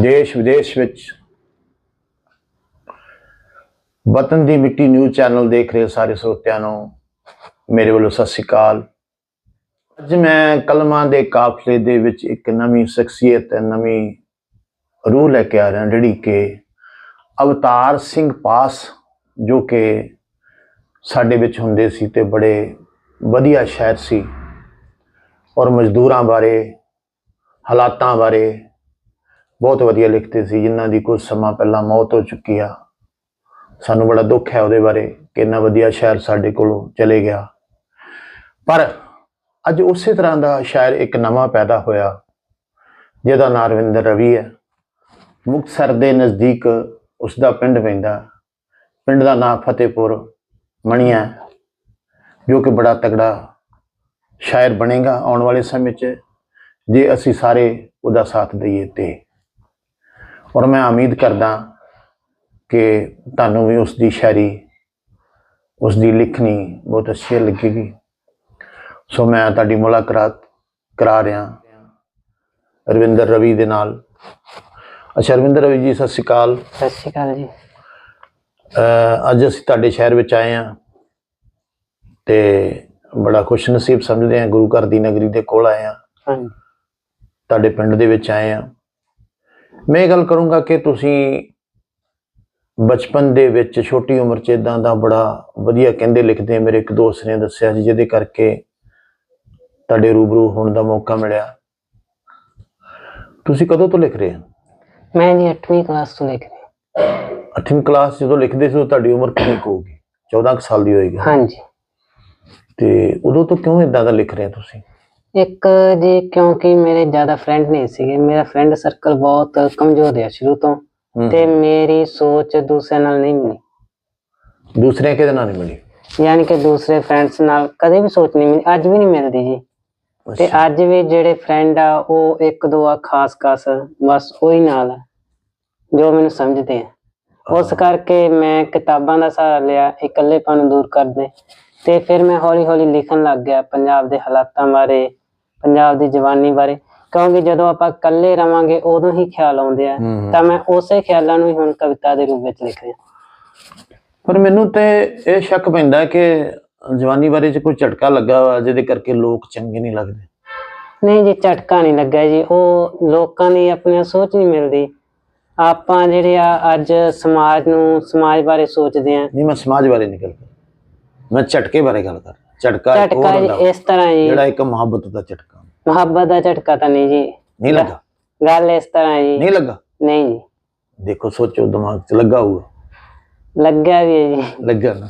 ਦੇਸ਼ ਵਿਦੇਸ਼ ਵਿੱਚ ਵਤਨ ਦੀ ਮਿੱਟੀ ਨਿਊਜ਼ ਚੈਨਲ ਦੇਖ ਰਹੇ ਸਾਰੇ ਸਰੋਤਿਆਂ ਨੂੰ। ਮੇਰੇ ਵੱਲੋਂ ਸਤਿ ਸ਼੍ਰੀ ਅਕਾਲ। ਅੱਜ ਮੈਂ ਕਲਮਾਂ ਦੇ ਕਾਫਲੇ ਦੇ ਵਿੱਚ ਇੱਕ ਨਵੀਂ ਸ਼ਖਸੀਅਤ, ਨਵੀਂ ਰੂਹ ਲੈ ਕੇ ਆ ਰਿਹਾ, ਜਿਹੜੀ ਕਿ ਅਵਤਾਰ ਸਿੰਘ ਪਾਸ, ਜੋ ਕਿ ਸਾਡੇ ਵਿੱਚ ਹੁੰਦੇ ਸੀ ਤੇ ਬੜੇ ਵਧੀਆ ਸ਼ਾਇਰ ਸੀ ਔਰ ਮਜ਼ਦੂਰਾਂ ਬਾਰੇ, ਹਾਲਾਤਾਂ ਬਾਰੇ ਬਹੁਤ ਵਧੀਆ ਲਿਖਦੇ ਸੀ, ਜਿਨ੍ਹਾਂ ਦੀ ਕੁਝ ਸਮਾਂ ਪਹਿਲਾਂ ਮੌਤ ਹੋ ਚੁੱਕੀ ਆ। ਸਾਨੂੰ ਬੜਾ ਦੁੱਖ ਹੈ ਉਹਦੇ ਬਾਰੇ ਕਿ ਇੰਨਾ ਵਧੀਆ ਸ਼ਾਇਰ ਸਾਡੇ ਕੋਲੋਂ ਚਲੇ ਗਿਆ। ਪਰ ਅੱਜ ਉਸੇ ਤਰ੍ਹਾਂ ਦਾ ਸ਼ਾਇਰ ਇੱਕ ਨਵਾਂ ਪੈਦਾ ਹੋਇਆ, ਜਿਹਦਾ ਨਾਂ ਰਵਿੰਦਰ ਰਵੀ ਹੈ। ਮੁਕਤਸਰ ਦੇ ਨਜ਼ਦੀਕ ਉਸ ਦਾ ਪਿੰਡ ਪੈਂਦਾ ਪਿੰਡ ਦਾ ਨਾਂ ਫਤਿਹਪੁਰ ਮਣੀਆ ਜੋ ਕਿ ਬੜਾ ਤਗੜਾ ਸ਼ਾਇਰ ਬਣੇਗਾ ਆਉਣ ਵਾਲੇ ਸਮੇਂ 'ਚ, ਜੇ ਅਸੀਂ ਸਾਰੇ ਉਹਦਾ ਸਾਥ ਦਈਏ ਤੇ। ਔਰ ਮੈਂ ਉਮੀਦ ਕਰਦਾ ਕਿ ਤੁਹਾਨੂੰ ਵੀ ਉਸ ਦੀ ਸ਼ਾਇਰੀ ਉਸ ਦੀ ਲਿਖਣੀ ਬਹੁਤ ਅੱਛੀ ਲੱਗੇਗੀ। ਸੋ ਮੈਂ ਤੁਹਾਡੀ ਮੁਲਾਕਾਤ ਕਰਾ ਰਿਹਾ। ਰਵਿੰਦਰ ਰਵੀ ਦੇ ਨਾਲ। ਅੱਛਾ ਰਵਿੰਦਰ ਰਵੀ ਜੀ ਸਤਿ ਸ਼੍ਰੀ ਅਕਾਲ। ਸਤਿ ਸ਼੍ਰੀ ਅਕਾਲ ਜੀ। ਅੱਜ ਅਸੀਂ ਤੁਹਾਡੇ ਸ਼ਹਿਰ ਵਿੱਚ ਆਏ ਹਾਂ ਤੇ ਬੜਾ ਖੁਸ਼ ਨਸੀਬ ਸਮਝਦੇ ਹਾਂ ਗੁਰੂ ਘਰ ਦੀ ਨਗਰੀ ਦੇ ਕੋਲ ਆਏ ਹਾਂ। ਹਾਂਜੀ। ਤੁਹਾਡੇ ਪਿੰਡ ਦੇ ਵਿੱਚ ਆਏ ਆ ਮੈਂ ਗੱਲ ਕਰੂੰਗਾ ਕਿ ਤੁਸੀਂ ਬਚਪਨ ਦੇ ਵਿੱਚ ਛੋਟੀ ਉਮਰ 'ਚ ਇਦਾਂ ਦਾ ਬੜਾ ਵਧੀਆ ਕਹਿੰਦੇ ਲਿਖਦੇ ਮੇਰੇ ਇੱਕ ਦੋਸਤ ਨੇ ਦੱਸਿਆ ਸੀ ਜਿਹਦੇ ਕਰਕੇ ਤੁਹਾਡੇ ਰੂਬਰੂ ਹੋਣ ਦਾ ਮੌਕਾ ਮਿਲਿਆ। ਤੁਸੀਂ ਕਦੋਂ ਤੋਂ ਲਿਖ ਰਹੇ ਹੋ? ਮੈਂ ਜੀ 8ਵੀਂ ਕਲਾਸ ਤੋਂ ਲਿਖ ਰਿਹਾ 8ਵੀਂ ਕਲਾਸ ਜਦੋਂ ਲਿਖਦੇ ਸੀ ਤੁਹਾਡੀ ਉਮਰ ਕਿੰਨੀ ਹੋਊਗੀ? 14 ਕੁ ਸਾਲ ਦੀ ਹੋਏਗੀ। ਹਾਂਜੀ। ਤੇ ਉਦੋਂ ਤੋਂ ਕਿਉਂ ਇਦਾਂ ਦਾ ਲਿਖ ਰਹੇ ਹੋ ਤੁਸੀਂ? ਇੱਕ ਜੀ ਕਿਉਂਕਿ ਮੇਰੇ ਜ਼ਿਆਦਾ ਫਰੈਂਡ ਨਹੀਂ ਸੀਗੇ। ਮੇਰਾ ਫਰੈਂਡ ਸਰਕਲ ਬਹੁਤ ਕਮਜ਼ੋਰ ਰਿਹਾ ਸ਼ੁਰੂ ਤੋਂ ਹੂੰ। ਤੇ ਮੇਰੀ ਸੋਚ ਦੂਸਰਿਆਂ ਨਾਲ ਨਹੀਂ ਮਿਲੀ। ਦੂਸਰੇ ਕਿਹਦੇ ਨਾਲ ਨਹੀਂ ਮਿਲੀ? ਯਾਨੀ ਕਿ ਦੂਸਰੇ ਫਰੈਂਡਸ ਨਾਲ ਕਦੇ ਵੀ ਸੋਚ ਨਹੀਂ ਮਿਲੀ। ਅੱਜ ਵੀ ਨਹੀਂ ਮਿਲਦੀ ਜੀ। ਤੇ ਅੱਛਾ। ਅੱਜ ਵੀ ਜਿਹੜੇ ਫਰੈਂਡ ਆ ਉਹ ਇੱਕ ਦੋ ਆ ਖਾਸ ਖਾਸ ਬਸ ਉਹੀ ਨਾਲ ਆ ਜੋ ਮੈਨੂੰ ਸਮਝਦੇ ਆ। ਉਸ ਕਰਕੇ ਮੈਂ ਕਿਤਾਬਾਂ ਦਾ ਸਹਾਰਾ ਲਿਆ ਇਕੱਲੇਪਨ ਨੂੰ ਦੂਰ ਕਰਦੇ। ਤੇ ਫਿਰ ਮੈਂ ਹੌਲੀ ਹੌਲੀ ਲਿਖਣ ਲੱਗ ਗਿਆ ਪੰਜਾਬ ਦੇ ਹਾਲਾਤਾਂ ਬਾਰੇ ਪੰਜਾਬ ਦੀ ਜਵਾਨੀ ਬਾਰੇ। ਕਿਉਂਕਿ ਜਦੋਂ ਆਪਾਂ ਇਕੱਲੇ ਰਵਾਂਗੇ ਉਦੋਂ ਹੀ ਖਿਆਲ ਆਉਂਦੇ ਆ। ਤਾਂ ਮੈਂ ਉਸੇ ਖਿਆਲਾਂ ਨੂੰ ਹੀ ਹੁਣ ਕਵਿਤਾ ਦੇ ਰੂਪ ਵਿੱਚ ਲਿਖ ਰਿਹਾ। ਪਰ ਮੈਨੂੰ ਤੇ ਇਹ ਸ਼ੱਕ ਪੈਂਦਾ ਕਿ ਜਵਾਨੀ ਬਾਰੇ ਚ ਕੋਈ ਝਟਕਾ ਲੱਗਾ ਵਾ ਜਿਹਦੇ ਕਰਕੇ ਲੋਕ ਚੰਗੇ ਨਹੀਂ ਲੱਗਦੇ। ਨਹੀਂ ਜੀ ਝਟਕਾ ਨਹੀਂ ਲੱਗਾ ਜੀ। ਉਹ ਲੋਕਾਂ ਦੀ ਆਪਣੀ ਸੋਚ ਨਹੀਂ ਮਿਲਦੀ। ਆਪਾਂ ਜਿਹੜੇ ਆ ਅੱਜ ਸਮਾਜ ਨੂੰ ਸਮਾਜ ਬਾਰੇ ਸੋਚਦੇ ਆ। ਨਹੀਂ ਮੈਂ ਸਮਾਜ ਬਾਰੇ ਨਹੀਂ ਗੱਲ ਕਰ ਮੈਂ ਝਟਕੇ ਬਾਰੇ ਗੱਲ ਕਰ ਝਟਕਾ ਇੱਕ ਹੋਰ ਝਟਕਾ ਹੁੰਦਾ ਇਸ ਤਰ੍ਹਾਂ ਜੀ ਜਿਹੜਾ ਇੱਕ ਮੁਹੱਬਤ ਦਾ ਝਟਕਾ। ਮੁਹੱਬਤ ਦਾ ਝਟਕਾ ਤਾਂ ਨਹੀਂ ਜੀ। ਨਹੀਂ ਲੱਗਾ? ਗੱਲ ਇਸ ਤਰ੍ਹਾਂ ਜੀ। ਨਹੀਂ ਲੱਗਾ? ਨਹੀਂ ਜੀ। ਦੇਖੋ ਸੋਚੋ ਦਿਮਾਗ 'ਚ ਲੱਗਾ ਹੋਊਗਾ। ਲੱਗਿਆ ਵੀ ਹੈ ਜੀ। ਲੱਗਾ ਨਾ।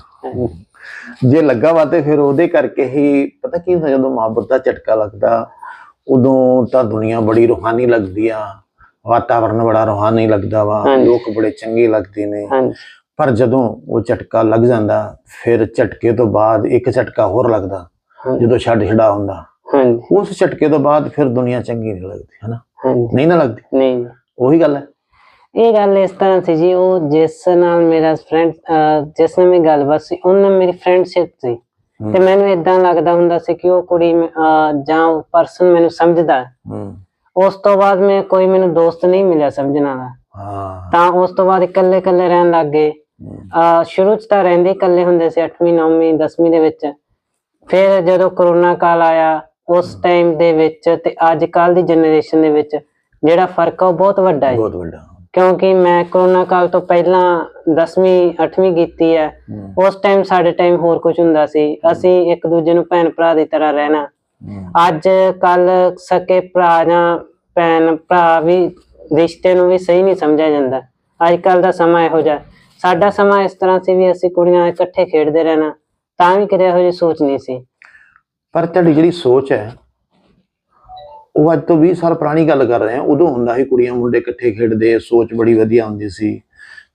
ਜੇ ਲੱਗਾ ਵਾ ਤੇ ਫਿਰ ਉਹਦੇ ਕਰਕੇ ਹੀ ਪਤਾ ਕੀ ਹੁੰਦਾ ਜਦੋਂ ਮੁਹੱਬਤ ਦਾ ਝਟਕਾ ਲੱਗਦਾ ਉਦੋਂ ਤਾਂ ਦੁਨੀਆ ਬੜੀ ਰੂਹਾਨੀ ਲੱਗਦੀ ਆ। ਵਾਤਾਵਰਨ ਬੜਾ ਰੂਹਾਨੀ ਲੱਗਦਾ ਵਾ। ਹਾਂਜੀ। ਲੋਕ ਬੜੇ ਚੰਗੇ ਲੱਗਦੇ ਨੇ। ਹਾਂਜੀ। ਪਰ ਜਦੋਂ ਉਹ ਝਟਕਾ ਲੱਗ ਜਾਂਦਾ ਫਿਰ ਝਟਕੇ ਤੋਂ ਬਾਅਦ ਇੱਕ ਝਟਕਾ ਹੋਰ ਲੱਗਦਾ ਜਦੋਂ ਛੱਡ ਛੜਾ ਹੁੰਦਾ। ਹਾਂਜੀ। ਉਸ ਝਟਕੇ ਤੋਂ ਬਾਅਦ ਫਿਰ ਦੁਨੀਆ ਚੰਗੀ ਨਹੀਂ ਲੱਗਦੀ ਹਨਾ? ਨਹੀਂ ਨਾ ਲੱਗਦੀ? ਨਹੀਂ। ਉਹੀ ਗੱਲ ਹੈ। ਇਹ ਗੱਲ ਇਸ ਤਰ੍ਹਾਂ ਸੀ ਜੀ ਉਹ ਜਿਸ ਨਾਲ ਮੇਰਾ ਫਰੈਂਡ ਜਿਸ ਨਾਲ ਮੇਰੀ ਗੱਲਬਾਤ ਸੀ ਉਹਨਾਂ ਨਾਲ ਮੇਰੀ ਫਰੈਂਡਸ਼ਿਪ ਸੀ। ਤੇ ਮੈਨੂੰ ਇਦਾਂ ਲੱਗਦਾ ਹੁੰਦਾ ਸੀ ਕਿ ਉਹ ਕੁੜੀ ਜਾਂ ਉਹ ਪਰਸਨ ਮੈਨੂੰ ਸਮਝਦਾ ਉਸ ਤੋਂ ਬਾਅਦ ਮੈਂ ਕੋਈ ਮੈਨੂੰ ਦੋਸਤ ਨਹੀਂ ਮਿਲਿਆ ਸਮਝਣ ਵਾਲਾ। ਹਾਂ। ਤਾਂ ਉਸ ਤੋਂ ਬਾਅਦ ਇਕੱਲੇ ਇਕੱਲੇ ਰਹਿਣ ਲੱਗ ਗਏ। ਅਹ ਸ਼ੁਰੂ ਚ ਤਾਂ ਰਹਿੰਦੇ ਇਕੱਲੇ ਹੁੰਦੇ ਸੀ 8ਵੀਂ 9ਵੀਂ 10ਵੀਂ ਦੇ ਵਿੱਚ। ਫਿਰ ਜਦੋਂ ਕਰੋਨਾ ਕਾਲ ਆਇਆ ਉਸ ਟਾਈਮ ਦੇ ਵਿੱਚ ਤੇ ਅੱਜ ਕੱਲ ਦੀ ਜਨਰੇਸ਼ਨ ਦੇ ਵਿੱਚ ਜਿਹੜਾ ਫ਼ਰਕ ਆ ਉਹ ਬਹੁਤ ਵੱਡਾ ਹੈ। ਬਹੁਤ ਵੱਡਾ। ਕਿਉਂਕਿ ਮੈਂ ਕਰੋਨਾ ਕਾਲ ਤੋਂ ਪਹਿਲਾਂ 10ਵੀਂ 8ਵੀਂ ਕੀਤੀ ਹੈ। ਉਸ ਟਾਈਮ ਸਾਡੇ ਟਾਈਮ ਹੋਰ ਕੁਝ ਹੁੰਦਾ ਸੀ। ਅਸੀਂ ਇੱਕ ਦੂਜੇ ਨੂੰ ਭੈਣ ਭਰਾ ਦੀ ਤਰ੍ਹਾਂ ਰਹਿਣਾ। ਅੱਜ ਕੱਲ ਸਕੇ ਭਰਾ ਜਾਂ ਭੈਣ ਭਰਾ ਵੀ ਰਿਸ਼ਤੇ ਨੂੰ ਵੀ ਸਹੀ ਨਹੀਂ ਸਮਝਿਆ ਜਾਂਦਾ। ਅੱਜ ਕੱਲ ਦਾ ਸਮਾਂ ਇਹੋ ਜਿਹਾ। ਸਾਡਾ ਸਮਾਂ ਇਸ ਤਰ੍ਹਾਂ ਸੀ ਵੀ ਅਸੀਂ ਕੁੜੀਆਂ ਇਕੱਠੇ ਖੇਡਦੇ ਰਹਿਣਾ ਤਾਂ ਵੀ ਕਿਤੇ ਇਹੋ ਜਿਹੀ ਸੋਚ ਨਹੀਂ ਸੀ। ਪਰ ਤੁਹਾਡੀ ਜਿਹੜੀ ਸੋਚ ਹੈ ਉਹ ਅੱਜ ਤੋਂ 20 ਸਾਲ ਪੁਰਾਣੀ ਗੱਲ ਕਰ ਰਹੇ ਹਾਂ। ਉਦੋਂ ਹੁੰਦਾ ਸੀ ਕੁੜੀਆਂ ਮੁੰਡੇ ਇਕੱਠੇ ਖੇਡਦੇ ਸੋਚ ਬੜੀ ਵਧੀਆ ਹੁੰਦੀ ਸੀ।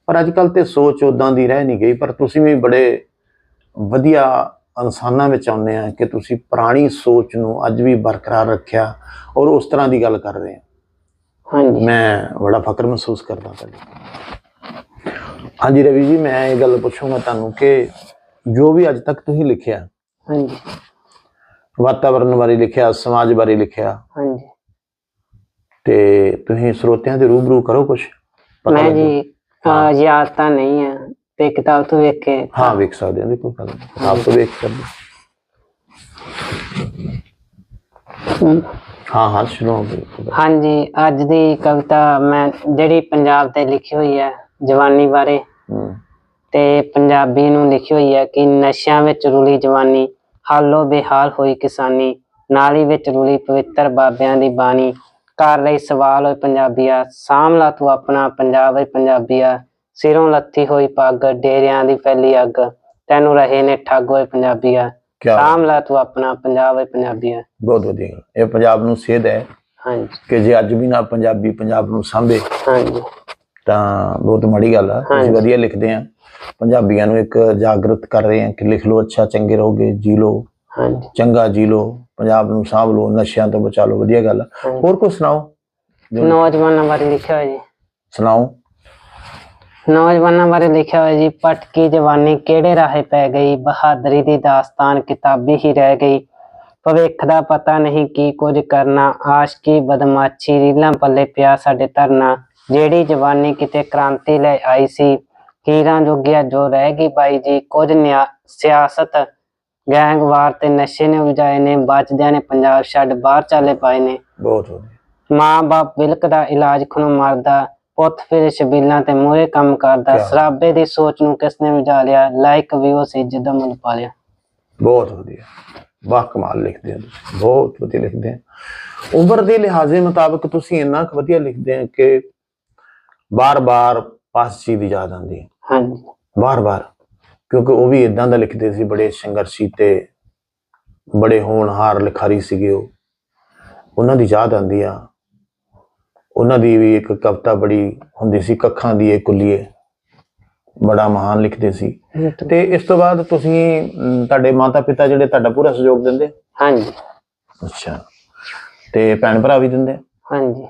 ਪਰ ਅੱਜ ਕੱਲ ਤੇ ਸੋਚ ਉਦਾਂ ਦੀ ਰਹਿ ਨਹੀਂ ਗਈ। ਪਰ ਤੁਸੀਂ ਵੀ ਬੜੇ ਵਧੀਆ ਇਨਸਾਨਾਂ ਵਿੱਚ ਆਉਂਦੇ ਆ ਕਿ ਤੁਸੀਂ ਪੁਰਾਣੀ ਸੋਚ ਨੂੰ ਅੱਜ ਵੀ ਬਰਕਰਾਰ ਰੱਖਿਆ ਔਰ ਉਸ ਤਰ੍ਹਾਂ ਦੀ ਗੱਲ ਕਰ ਰਹੇ ਆ। ਹਾਂਜੀ। ਮੈਂ ਬੜਾ ਫਖਰ ਮਹਿਸੂਸ ਕਰਦਾ ਤੁਹਾਡੇ। ਹਾਂਜੀ ਰਵੀ ਜੀ ਮੈਂ ਇਹ ਗੱਲ ਪੁੱਛੂੰਗਾ ਤੁਹਾਨੂੰ ਕਿ ਜੋ ਵੀ ਅੱਜ ਤੱਕ ਤੁਸੀਂ ਲਿਖਿਆ ਹਾਂਜੀ। ਵਾਤਾਵਰਣ ਬਾਰੇ ਲਿਖਿਆ ਸਮਾਜ ਬਾਰੇ ਲਿਖਿਆ ਹਾਂਜੀ। ਤੇ ਤੁਸੀਂ ਸਰੋਤਿਆਂ ਦੇ ਰੂਬਰੂ ਕਰੋ ਕੁਝ ਮੈਂ ਜੀ ਅਹ, ਯਾਦ ਤਾਂ ਨਹੀਂ ਹੈ ਤੇ ਕਿਤਾਬ ਤੋਂ ਵੇਖ ਕੇ ਹਾਂ ਵੇਖ ਸਕਦੇ ਹਾਂ ਕੋਈ ਗੱਲ। ਆਪ ਤੋਂ ਵੇਖ ਸਕਦੇ ਹਾਂ। ਹਾਂ। ਬਿਲਕੁਲ। ਹਾਂਜੀ ਅੱਜ ਦੀ ਕਵਿਤਾ ਮੈਂ ਜਿਹੜੀ ਪੰਜਾਬ ਤੇ ਲਿਖੀ ਹੋਈ ਹੈ ਜਵਾਨੀ ਬਾਰੇ। ਤੇ ਪੰਜਾਬੀ ਨੂੰ ਲਿਖੀ ਹੋਈ ਹੈ ਕਿ ਨਸ਼ਿਆਂ ਵਿੱਚ ਰੁਲੀ ਜਵਾਨੀ ਹਾਲੋ ਬੇਹਾਲ ਹੋਈ ਕਿਸਾਨੀ ਨਾਲੀ ਵਿੱਚ ਰੁਲੀ ਪਵਿੱਤਰ ਬਾਬਿਆਂ ਦੀ ਬਾਣੀ ਕਰ ਲਈ ਸਵਾਲ ਹੋਏ ਪੰਜਾਬੀਆ ਸਾਂਭਲਾ ਤੂੰ ਆਪਣਾ ਪੰਜਾਬ ਏ ਪੰਜਾਬੀਆ ਸਿਰੋਂ ਲੱਥੀ ਹੋਈ ਪੱਗ ਡੇਰਿਆਂ ਦੀ ਫੈਲੀ ਅੱਗ ਤੈਨੂੰ ਰਹੇ ਨੇ ਠੱਗ ਹੋਏ ਪੰਜਾਬੀਆ ਕਿਆ। ਸਾਂਭਲਾ ਤੂੰ ਆਪਣਾ ਪੰਜਾਬ ਏ ਪੰਜਾਬੀਆ। ਬਹੁਤ ਵਧੀਆ। ਇਹ ਪੰਜਾਬ ਨੂੰ ਸੇਧ ਹੈ ਹਾਂਜੀ। ਕਿ ਜੇ ਅੱਜ ਵੀ ਨਾ ਪੰਜਾਬੀ ਪੰਜਾਬ ਨੂੰ ਸਾਂਭੇ ਹਾਂਜੀ। ਤਾਂ ਬਹੁਤ ਮਾੜੀ ਗੱਲ ਆ। ਤੁਸੀਂ। ਵਧੀਆ ਲਿਖਦੇ ਆ। ਪੰਜਾਬੀਆਂ ਨੂੰ ਇੱਕ ਜਾਗਰਤ ਕਰ ਰਹੇ ਆ ਕਿ ਲਿਖ ਲਓ ਅੱਛਾ ਚੰਗੇ ਰਹੋਗੇ ਜੀ ਲਓ। ਹਾਂਜੀ। ਚੰਗਾ ਜੀ ਲਓ ਪੰਜਾਬ ਨੂੰ ਸਾਂਭ ਲਓ ਨਸ਼ਿਆਂ ਤੋਂ ਬਚਾ ਲਓ ਵਧੀਆ ਗੱਲ ਆ। ਹੋਰ ਕੁਝ ਸੁਣਾਓ? ਨੌਜਵਾਨਾਂ ਬਾਰੇ ਲਿਖਿਆ ਹੋਇਆ ਜੀ। ਸੁਣਾਓ। ਨੌਜਵਾਨਾਂ ਬਾਰੇ ਲਿਖਿਆ ਹੋਇਆ ਜੀ ਪਟਕੀ ਜਵਾਨੀ ਕਿਹੜੇ ਰਾਹੇ ਪੈ ਗਈ? ਬਹਾਦਰੀ ਦੀ ਦਾਸਤਾਨ ਕਿਤਾਬੀ ਹੀ ਰਹਿ ਗਈ। ਭਵਿੱਖ ਦਾ ਪਤਾ ਨਹੀਂ ਕੀ ਕੁਝ ਕਰਨਾ। ਆਸ਼ਕੀ ਬਦਮਾਸ਼ੀ ਰੀਲਾਂ ਪੱਲੇ ਪਿਆ ਸਾਡੇ ਧਰਨਾ। ਜਿਹੜੀ ਜਵਾਨੀ ਕਿਤੇ ਕ੍ਰਾਂਤੀ ਲੈ ਆਈ ਸੀ ਹੀਰਾਂ ਜੋਗਿਆ ਜੋ ਰਹਿ ਗਈ ਬਾਈ ਜੀ। ਕੁਝ ਸਿਆਸਤ ਗੈਂਗਵਾਰ ਤੇ ਨਸ਼ੇ ਨੇ ਉਲਝਾਏ ਨੇ ਬਚਦਿਆਂ ਨੇ ਪੰਜਾਬ ਛੱਡ ਬਾਹਰ ਚਾਲੇ ਪਾਏ ਨੇ। ਬਹੁਤ ਵਧੀਆ। ਮਾਂ ਬਾਪ ਵਿਲਕ ਦਾ ਇਲਾਜ ਖਣੋ ਮਰਦਾ ਪੁੱਤ ਫਿਰ ਸ਼ਬੀਲਾਂ ਤੇ ਮੂਹਰੇ ਕੰਮ ਕਰਦਾ? ਸਰਾਬੇ ਦੀ ਸੋਚ ਨੂੰ ਕਿਸਨੇ ਵਿਚਾਲਿਆ ਲਾਇਕ ਵੀ ਉਹ ਸੀ ਜਿਹਦਾ ਮੁੱਲ ਪਾ ਲਿਆ। ਬਹੁਤ ਵਧੀਆ। ਵਾਹ ਕਮਾਲ ਲਿਖਦੇ ਆ ਤੁਸੀਂ। ਬਹੁਤ ਵਧੀਆ ਲਿਖਦੇ ਆ। ਉਮਰ ਦੇ ਲਿਹਾਜ਼ੇ ਮੁਤਾਬਕ ਤੁਸੀਂ ਇੰਨਾ ਕੁ ਵਧੀਆ ਲਿਖਦੇ ਆ ਕਿ ਬਾਰ-ਬਾਰ ਪਾਸ ਦੀ ਯਾਦ ਆਉਂਦੀ ਹੈ। ਹਾਂਜੀ। ਬਾਰ-ਬਾਰ। ਕਿਉਂਕਿ ਉਹ ਵੀ ਇਦਾਂ ਦਾ ਲਿਖਦੇ ਸੀ ਬੜੇ ਸੰਘਰਸ਼ੀ ਤੇ ਬੜੇ ਹੋਣਹਾਰ ਲਿਖਾਰੀ ਸੀਗੇ ਉਹ। ਉਹਨਾਂ ਦੀ ਯਾਦ ਆਉਂਦੀ ਆ। ਉਹਨਾਂ ਦੀ ਵੀ ਇੱਕ ਕਵਿਤਾ ਬੜੀ ਹੁੰਦੀ ਸੀ ਕੱਖਾਂ ਦੀ ਇਹ ਕੁੱਲੀਏ। ਬੜਾ ਮਹਾਨ ਲਿਖਦੇ ਸੀ। ਤੇ ਇਸ ਤੋਂ ਬਾਅਦ ਤੁਸੀਂ ਤੁਹਾਡੇ ਮਾਤਾ ਪਿਤਾ ਜਿਹੜੇ ਤੁਹਾਡਾ ਪੂਰਾ ਸਹਿਯੋਗ ਦਿੰਦੇ? ਹਾਂਜੀ। ਅੱਛਾ। ਤੇ ਭੈਣ ਭਰਾ ਵੀ ਦਿੰਦੇ? ਹਾਂਜੀ।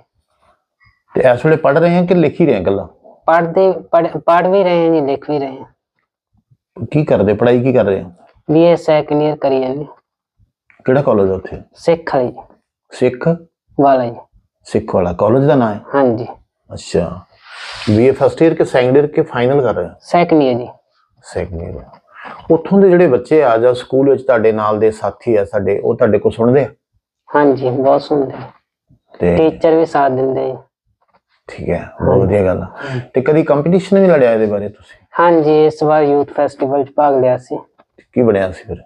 ਤੇ ਇਸ ਵੇਲੇ ਪੜ ਰਹੇ ਆ ਕਿ ਲਿਖ ਹੀ ਰਹੇ ਆ ਗੱਲਾਂ? ਪੜ੍ਹਦੇ ਪੜ੍ਹ ਪੜ੍ਹ ਵੀ ਰਹੇ ਹਾਂ ਜੀ ਲਿਖ ਵੀ ਰਹੇ ਹਾਂ ਕੀ ਕਰਦੇ? ਪੜਾਈ ਕੀ ਕਰ ਰਹੇ ਆ? ਬੀਏ ਸੈਕੰਡ ਇਅਰ ਕਰੀ ਜਾਂਦੇ ਕਿਹੜਾ ਕਾਲਜ ਆ ਉੱਥੇ? ਸਿੱਖ ਵਾਲੀ ਸਿੱਖ? ਵਾਲਾ ਜੀ। ਸਿੱਖ ਵਾਲਾ। ਕਾਲਜ ਦਾ ਨਾਮ ਹੈ? ਹਾਂਜੀ। ਅੱਛਾ। ਬੀਏ ਫਸਟ ਇਅਰ ਕੇ ਸੈਕੰਡ ਇਅਰ ਕੇ ਫਾਈਨਲ ਕਰ ਰਹੇ ਆ ਸੈਕੰਡ ਇਅਰ ਜੀ। ਸੈਕੰਡ ਇਅਰ ਉੱਥੋਂ ਦੇ ਜਿਹੜੇ ਬੱਚੇ ਆ ਜਾਂ ਸਕੂਲ ਵਿੱਚ ਤੁਹਾਡੇ ਨਾਲ ਦੇ ਸਾਥੀ ਆ ਸਾਡੇ ਉਹ ਤੁਹਾਡੇ ਕੋਲ ਸੁਣਦੇ ਆ? ਹਾਂਜੀ ਬਹੁਤ ਸੁਣਦੇ ਤੇ ਟੀਚਰ ਵੀ ਸਾਥ ਦਿੰਦੇ ਜੀ। ਠੀਕ ਹੈ ਬਹੁਤ ਵਧੀਆ ਗੱਲ ਆ। ਤੇ ਕਦੀ ਕੰਪੀਟੀਸ਼ਨ ਵੀ ਲੜਿਆ ਇਹਦੇ ਬਾਰੇ ਤੁਸੀਂ? ਹਾਂਜੀ ਇਸ ਵਾਰ ਯੂਥ ਫੈਸਟੀਵਲ 'ਚ ਭਾਗ ਲਿਆ ਸੀ। ਕੀ ਬਣਿਆ ਸੀ ਫਿਰ?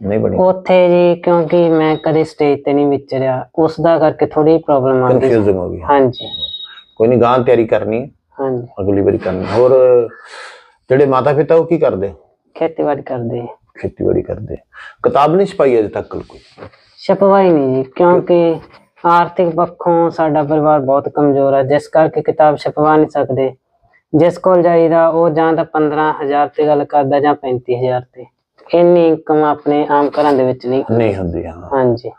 ਨਹੀਂ ਬਣਿਆ? ਉੱਥੇ ਜੀ ਕਿਉਂਕਿ ਮੈਂ ਕਦੇ ਸਟੇਜ ਤੇ ਨਹੀਂ ਵਿਚਰਿਆ ਉਸ ਦਾ ਕਰਕੇ ਥੋੜੀ ਪ੍ਰੋਬਲਮ ਆਉਂਦੀ ਸੀ। ਕਨਫਿਊਜ਼ਨ ਹੋ ਗਈ। ਹਾਂਜੀ। ਕੋਈ ਨਹੀਂ ਗਾਂ ਤਿਆਰੀ ਕਰਨੀ ਹੈ, ਹਾਂਜੀ। ਅਗਲੀ ਵਾਰੀ ਕਰਨੀ। ਹੋਰ ਜਿਹੜੇ ਮਾਤਾ ਪਿਤਾ ਉਹ ਕੀ ਕਰਦੇ? ਖੇਤੀਬਾੜੀ ਕਰਦੇ। ਖੇਤੀਬਾੜੀ ਕਰਦੇ ਕਿਤਾਬ ਨਹੀਂ ਛਪਾਈ ਅਜੇ ਤੱਕ ਕੋਈ? ਛਪਵਾਈ ਨਹੀਂ ਜੀ ਕਿਉਂਕਿ ਆਰਥਿਕ ਪੱਖੋਂ ਸਾਡਾ ਪਰਿਵਾਰ ਬਹੁਤ ਕਮਜ਼ੋਰ ਹੈ ਜਿਸ ਕਰਕੇ ਕਿਤਾਬ ਛਪਵਾ ਨਹੀਂ ਸਕਦੇ। ਜਿਸ ਕੋਲ ਜਾਈਦਾ ਉਹ ਜਾਂ ਤਾਂ 15000 ਤੇ ਗੱਲ ਕਰਦਾ ਜਾਂ 35000 ਤੇ। ਇੰਨੀ ਇਨਕਮ ਆਪਣੇ ਆਮ ਘਰਾਂ ਦੇ ਵਿੱਚ ਨਹੀਂ ਨਹੀਂ ਹੁੰਦੀ ਹਾਂ। ਹਾਂਜੀ।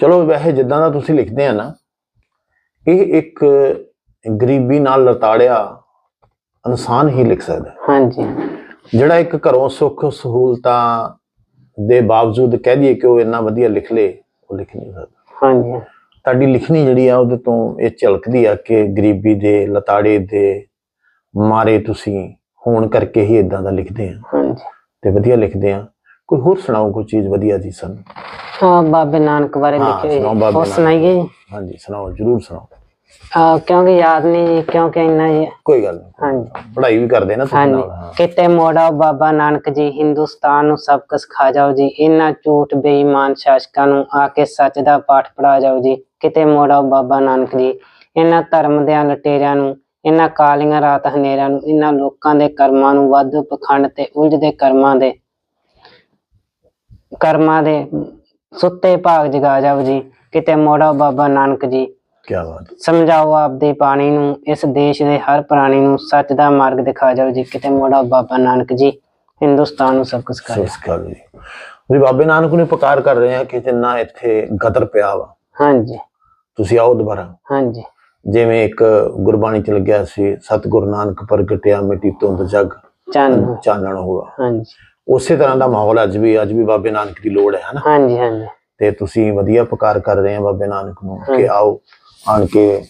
ਚਲੋ ਵੈਸੇ ਜਿੱਦਾਂ ਦਾ ਤੁਸੀਂ ਲਿਖਦੇ ਆ ਨਾ ਇਹ ਇੱਕ ਗਰੀਬੀ ਨਾਲ ਲਤਾੜਿਆ ਇਨਸਾਨ ਹੀ ਲਿਖ ਸਕਦਾ। ਹਾਂਜੀ। ਜਿਹੜਾ ਇੱਕ ਘਰੋਂ ਸੁੱਖ ਸਹੂਲਤਾਂ ਦੇ ਬਾਵਜੂਦ ਕਹਿ ਦਈਏ ਕਿ ਉਹ ਇੰਨਾ ਵਧੀਆ ਲਿਖ ਲੇ ਉਹ ਲਿਖ ਨਹੀਂ ਸਕਦਾ। ਹਾਂਜੀ। ਤੁਹਾਡੀ ਲਿਖਣੀ ਜਿਹੜੀ ਆ ਉਹਦੇ ਤੋਂ ਇਹ ਝਲਕਦੀ ਆ ਕਿ ਗਰੀਬੀ ਦੇ ਲਤਾੜੇ ਦੇ ਮਾਰੇ ਤੁਸੀਂ ਹੋਣ ਕਰਕੇ ਹੀ ਇਦਾਂ ਦਾ ਲਿਖਦੇ ਆ। ਹਾਂਜੀ। ਤੇ ਵਧੀਆ ਲਿਖਦੇ ਆ। ਕੋਈ ਹੋਰ ਸੁਣਾਓ ਕੋਈ ਚੀਜ਼ ਵਧੀਆ ਜੀ ਸਾਨੂੰ? ਹਾਂ ਬਾਬੇ ਨਾਨਕ ਬਾਰੇ ਹਾਂ, ਲਿਖੇ ਨਾਨਕ। ਸੁਣਾਈਏ? ਹਾਂਜੀ ਸੁਣਾਓ ਜਰੂਰ ਸੁਣਾਓ। ਅਹ ਕਿਉਂਕਿ ਯਾਦ ਨਹੀਂ ਜੀ, ਕਿਉਂਕਿ ਇੰਨਾ ਜੀ ਕੋਈ ਗੱਲ ਨਹੀਂ। ਹਾਂਜੀ। ਪੜ੍ਹਾਈ ਵੀ ਕਰਦੇ ਨਾ ਤੁਸੀਂ ਨਾਲ ਹਾਂ। ਕਿਤੇ ਮੋੜਾ ਬਾਬਾ ਨਾਨਕ ਜੀ ਹਿੰਦੁਸਤਾਨ ਨੂੰ ਸਭ ਕੁਝ ਖਾ ਜਾਓ ਜੀ। ਇਹਨਾਂ ਝੂਠ ਬੇਈਮਾਨ ਸ਼ਾਸਕਾਂ ਨੂੰ ਆ ਕੇ ਸੱਚ ਦਾ ਪਾਠ ਪੜਾ ਜਾਓ ਜੀ। ਕਿਤੇ ਮੋੜਾ ਬਾਬਾ ਨਾਨਕ ਜੀ ਇਹਨਾਂ ਧਰਮ ਦੇ ਲਟੇਰਿਆਂ ਨੂੰ ਇਹਨਾਂ ਕਾਲੀਆਂ ਰਾਤ ਹਨੇਰਿਆਂ ਨੂੰ ਇਹਨਾਂ ਲੋਕਾਂ ਦੇ ਕਰਮਾਂ ਨੂੰ ਵੱਧ ਪਖੰਡ ਤੇ ਉਲਝਦੇ ਕਰਮਾਂ ਦੇ ਕਰਮਾਂ ਦੇ ਸੁੱਤੇ ਭਾਗ ਜਗਾ ਜਾਓ ਜੀ ਕਿਤੇ ਮੋੜਾ ਬਾਬਾ ਨਾਨਕ ਜੀ। ਕੀ ਬਾਤ। ਸਮਝਾਓ ਆਪਦੀ ਬਾਣੀ ਨੂੰ ਇਸ ਦੇਸ਼ ਦੇ ਹਰ ਪ੍ਰਾਣੀ ਨੂੰ ਸੱਚ ਦਾ ਮਾਰਗ ਦਿਖਾ ਜਾਓ ਜੀ ਕਿਤੇ ਮੋੜਾ ਬਾਬਾ ਨਾਨਕ ਜੀ ਹਿੰਦੁਸਤਾਨ ਨੂੰ ਸਭ ਕੁਝ ਕਰ ਜੀ। ਵੀ ਬਾਬੇ ਨਾਨਕ ਨੂੰ ਪੁਕਾਰ ਕਰ ਰਹੇ ਆ ਕਿ ਜਿੰਨਾ ਇੱਥੇ ਗਦਰ ਪਿਆ ਵਾ। ਹਾਂਜੀ। ਤੁਸੀਂ ਆਓ ਦੁਬਾਰਾ। ਹਾਂਜੀ। ਜਿਵੇਂ ਇੱਕ ਗੁਰਬਾਣੀ ਚ ਲੱਗਿਆ ਸੀ ਸਤਿਗੁਰ ਨਾਨਕ ਪ੍ਰਗਟਿਆ ਮਿੱਟੀ ਤੋਂ ਜਗ ਚੰਨ ਚਾਨਣ ਹੋਆ। ਹਾਂਜੀ। ਉਸੇ ਤਰ੍ਹਾਂ ਦਾ ਮਾਹੌਲ ਅੱਜ ਵੀ ਅੱਜ ਵੀ ਬਾਬੇ ਨਾਨਕ ਦੀ ਲੋੜ ਹੈ ਹਨਾ ਹਾਂਜੀ ਹਾਂਜੀ। ਤੇ ਤੁਸੀਂ ਵਧੀਆ ਪੁਕਾਰ ਕਰ ਰਹੇ ਆ ਬਾਬੇ ਨਾਨਕ ਨੂੰ ਕਿ ਆਓ ਆਣ ਕੇ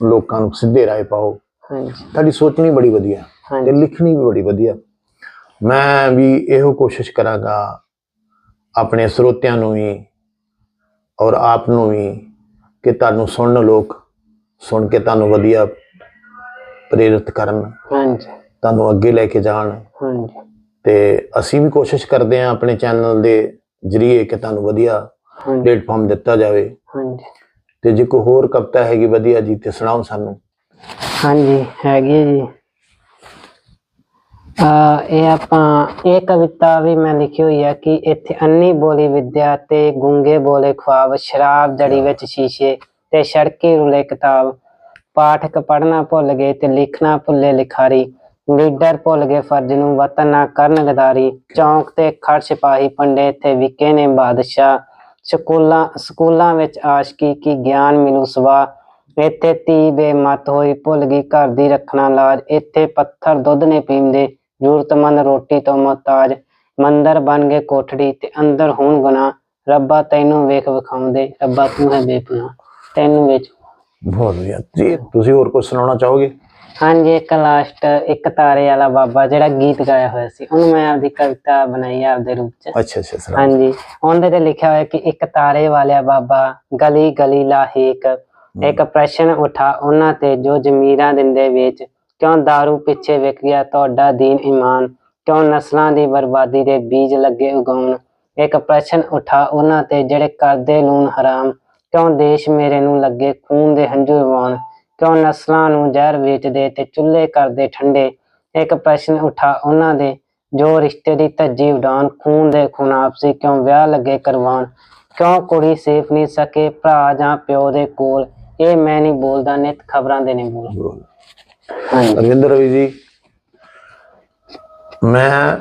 ਲੋਕਾਂ ਨੂੰ ਸਿੱਧੇ ਰਾਏ ਪਾਓ। ਹਾਂਜੀ। ਤੁਹਾਡੀ ਸੋਚਣੀ ਬੜੀ ਵਧੀਆ ਤੇ ਲਿਖਣੀ ਵੀ ਬੜੀ ਵਧੀਆ। ਮੈਂ ਵੀ ਇਹੋ ਕੋਸ਼ਿਸ਼ ਕਰਾਂਗਾ ਆਪਣੇ ਸਰੋਤਿਆਂ ਨੂੰ ਵੀ ਔਰ ਆਪ ਨੂੰ ਵੀ ਕਿ ਤੁਹਾਨੂੰ ਸੁਣਨ ਲੋਕ ਸੁਣ ਕੇ ਤੁਹਾਨੂੰ ਵਧੀਆ ਪ੍ਰੇਰਿਤ ਕਰਨ। ਹਾਂਜੀ। ਤੁਹਾਨੂੰ ਅੱਗੇ ਲੈ ਕੇ ਜਾਣ। ਹਾਂਜੀ। ਤੇ ਅਸੀਂ ਵੀ ਕੋਸ਼ਿਸ਼ ਕਰਦੇ ਹਾਂ ਆਪਣੇ ਚੈਨਲ ਦੇ ਜਰੀਏ ਕਿ ਤੁਹਾਨੂੰ ਵਧੀਆ ਪਲੇਟਫਾਰਮ ਦਿੱਤਾ ਜਾਵੇ। ਹਾਂਜੀ। ਤੇ ਜੇ ਕੋਈ ਹੋਰ ਕਵਿਤਾ ਹੈਗੀ ਵਧੀਆ ਜੀ ਤੇ ਸੁਣਾਓ ਸਾਨੂੰ। ਹਾਂਜੀ ਹੈਗੀ ਜੀ। ਆ ਇਹ ਆਪਾਂ ਇਹ ਕਵਿਤਾ ਵੀ ਮੈਂ ਲਿਖੀ ਹੋਈ ਹੈ ਕਿ ਇੱਥੇ ਅੰਨੀ ਬੋਲੀ ਵਿਦਿਆ ਤੇ ਗੁੰਗੇ ਬੋਲੇ ਖੁਆਬ, ਸ਼ਰਾਬ ਜੜੀ ਵਿੱਚ ਸ਼ੀਸ਼ੇ ਤੇ ਸੜਕੀ ਰੁਲੇ ਕਿਤਾਬ। ਪਾਠਕ ਪੜਨਾ ਭੁੱਲ ਗਏ ਤੇ ਲਿਖਣਾ ਭੁੱਲੇ ਲਿਖਾਰੀ। ਲੀਡਰ ਭੁੱਲ ਗਏ ਫਰਜ਼ ਨੂੰ, ਵਤਨ ਨਾ ਕਰਨ ਗਦਾਰੀ। ਚੌਂਕ ਤੇ ਖੜ ਸਿਪਾਹੀ ਪੰਡੇ ਤੇ ਵਿਕੇ ਨੇ ਬਾਦਸ਼ਾਹ। ਸਕੂਲਾਂ ਸਕੂਲਾਂ ਵਿੱਚ ਆਸ਼ਕੀ ਕੀ ਗਿਆਨ ਮਿਲੂ ਸਵਾ। ਇੱਥੇ ਤੀ ਬੇਮਤ ਹੋਈ, ਭੁੱਲ ਗਈ ਘਰ ਦੀ ਰੱਖਣਾ ਲਾਜ। ਇੱਥੇ ਪੱਥਰ ਦੁੱਧ ਨੇ ਪੀਂਦੇ। ਜ਼ਰੂਰਤਮੰਦ ਰੋਟੀ ਤੋਂ ਮੁਹਤਾਜ ਮੰਦਰ ਬਣ ਗਏ ਕੋਠੜੀ ਤੇ ਅੰਦਰ ਹੋਣ ਗੁਨਾ ਰੱਬਾ ਤੈਨੂੰ ਵੇਖ ਵਿਖਾਉਂਦੇ ਰੱਬਾ ਤੂੰ ਹੈ ਬੇਪਨਾ ਤੈਨੂੰ ਵੇਚ। ਬਹੁਤ ਵਧੀਆ। ਜੀ ਤੁਸੀਂ ਹੋਰ ਕੁਝ ਸੁਣਾਉਣਾ ਚਾਹੋਗੇ? ਹਾਂਜੀ ਇੱਕ ਲਾਸਟ ਇੱਕ ਤਾਰੇ ਵਾਲਾ ਬਾਬਾ ਜਿਹੜਾ ਗੀਤ ਗਾਇਆ ਹੋਇਆ ਸੀ ਉਹਨੂੰ ਮੈਂ ਆਪਦੀ ਕਵਿਤਾ ਬਣਾਈ ਹੈ ਆਪਦੇ ਰੂਪ ਚ। ਅੱਛਾ ਅੱਛਾ ਸੁਣਾਓ। ਹਾਂਜੀ ਉਹਦੇ ਤੇ ਲਿਖਿਆ ਹੋਇਆ ਕਿ ਇੱਕ ਤਾਰੇ ਵਾਲਿਆ ਬਾਬਾ ਗਲੀ ਗਲੀ ਲਾਹੇਕ ਇੱਕ ਪ੍ਰਸ਼ਨ ਉਠਾ ਉਹਨਾਂ ਤੇ ਜੋ ਜ਼ਮੀਰਾਂ ਦਿੰਦੇ ਵੇਚ ਕਿਉਂ दारू ਪਿੱਛੇ ਵਿਕ ਗਿਆ? ਤੁਹਾਡਾ ਦੀਨ ਈਮਾਨ ਕਿਉਂ ਨਸਲਾਂ ਦੀ ਬਰਬਾਦੀ ਦੇ ਬੀਜ ਲੱਗੇ ਉਗਾਉਣ? ਇੱਕ ਪ੍ਰਸ਼ਨ ਉਠਾ ਉਹਨਾਂ ਤੇ, ਜਿਹੜੇ ਕਰਦੇ ਲੂਣ ਹਰਾਮ, ਕਿਉਂ ਦੇਸ਼ ਮੇਰੇ ਨੂੰ ਲੱਗੇ ਖੂਨ ਦੇ ਹੰਝੂ ਰਵਾਉਣ? ਕਿਉਂ ਨਸਲਾਂ ਨੂੰ ਜ਼ਹਿਰ ਵੇਚਦੇ ਤੇ ਚੁੱਲ੍ਹੇ ਕਰਦੇ ਠੰਡੇ? ਇੱਕ ਪ੍ਰਸ਼ਨ ਉਠਾ ਉਹਨਾਂ ਦੇ, ਜੋ ਰਿਸ਼ਤੇ ਦੀ ਧੱਜੀ ਉਡਾਨ ਖੂਨ ਦੇ ਖੂਨ ਆਪਸੀ ਕਿਉਂ ਵਿਆਹ ਲੱਗੇ ਕਰਵਾਉਣ? ਕਿਉਂ ਕੁੜੀ ਸੇਫ ਨਹੀਂ ਸਕੇ, ਭਰਾ ਜਾਂ ਪਿਓ ਦੇ ਕੋਲ? ਇਹ ਮੈਂ ਨਹੀਂ ਬੋਲਦਾ, ਨਿਤ ਖਬਰਾਂ ਦੇ ਨਹੀਂ ਬੋਲ। ਰਵਿੰਦਰ ਰਵੀ ਜੀ ਮੈਂ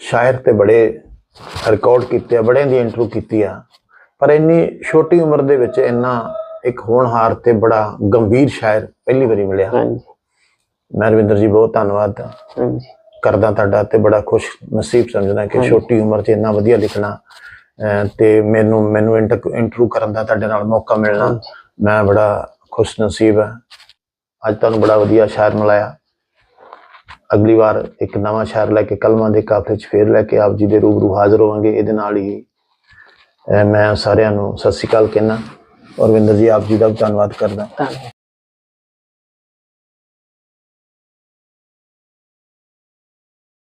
ਸ਼ਾਇਰ ਤੇ ਬੜੇ ਰਿਕਾਰਡ ਕੀਤੇ ਆ ਬੜਿਆਂ ਦੀ ਇੰਟਰਵਿਊ ਕੀਤੀ ਆ ਪਰ ਇੰਨੀ ਛੋਟੀ ਉਮਰ ਦੇ ਵਿੱਚ ਇੰਨਾ ਇੱਕ ਹੋਣਹਾਰ ਤੇ ਬੜਾ ਗੰਭੀਰ ਸ਼ਾਇਰ ਪਹਿਲੀ ਵਾਰੀ ਮਿਲਿਆ। ਹਾਂਜੀ। ਮੈਂ ਰਵਿੰਦਰ ਜੀ ਬਹੁਤ ਧੰਨਵਾਦ ਹਾਂਜੀ। ਕਰਦਾ ਤੁਹਾਡਾ ਤੇ ਬੜਾ ਖੁਸ਼ ਨਸੀਬ ਸਮਝਦਾ ਕਿ ਛੋਟੀ ਉਮਰ 'ਚ ਇੰਨਾ ਵਧੀਆ ਲਿਖਣਾ ਤੇ ਮੈਨੂੰ ਮੈਨੂੰ ਇੰਟਰਵਿਊ ਕਰਨ ਦਾ ਤੁਹਾਡੇ ਨਾਲ ਮੌਕਾ ਮਿਲਣਾ। ਮੈਂ ਬੜਾ ਖੁਸ਼ ਨਸੀਬ ਹਾਂ ਅੱਜ ਤੁਹਾਨੂੰ ਬੜਾ ਵਧੀਆ ਸ਼ਾਇਰ ਮਿਲਾਇਆ। ਅਗਲੀ ਵਾਰ ਇੱਕ ਨਵਾਂ ਸ਼ਾਇਰ ਲੈ ਕੇ, ਕਲਮਾਂ ਦੇ ਕਾਫਲੇ 'ਚ ਫੇਰ ਲੈ ਕੇ ਆਪ ਜੀ ਦੇ ਰੂਬਰੂ ਹਾਜ਼ਰ ਹੋਵਾਂਗੇ। ਇਹਦੇ ਨਾਲ ਹੀ ਮੈਂ ਸਾਰਿਆਂ ਨੂੰ ਸਤਿ ਸ਼੍ਰੀ ਅਕਾਲ ਕਹਿਣਾ ਔਰ ਵਿੰਦਰ ਜੀ, ਆਪ ਜੀ ਦਾ ਵੀ ਧੰਨਵਾਦ ਕਰਦਾ।